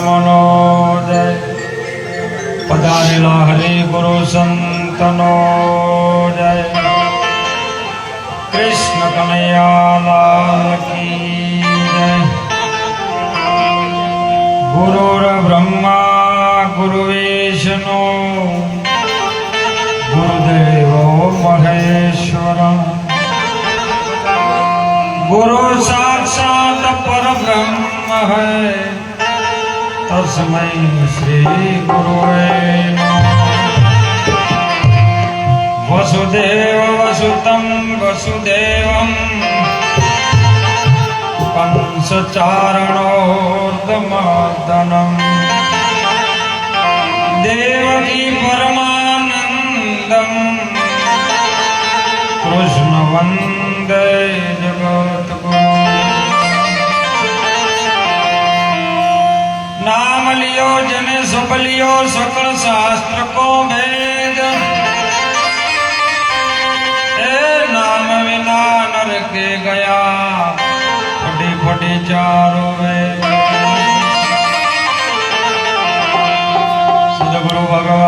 મનોજય પધારેલા હરે ગુરુ સંતનો જય કૃષ્ણ કનૈયાલાલ કી જય ગુરુર બ્રહ્મા ગુરુ વિષ્ણુ ગુરુદેવ મહેશ્વર ગુરુ સાક્ષાત પરબ્રહ્મ नाम है तस्मै श्री गुरुवे वसुदेव वसुतं वसुदेवं कंसचारणोर्दमर्दनम् देवकी परमानन्दम् कृष्णवन्दे નામ લિયો જને સબ લિયો સકળ શાસ્ત્ર કો ભેદ. એ નામ વિના નરકે ગયા. ફટી ફટી ચારો વેદ ભગવાન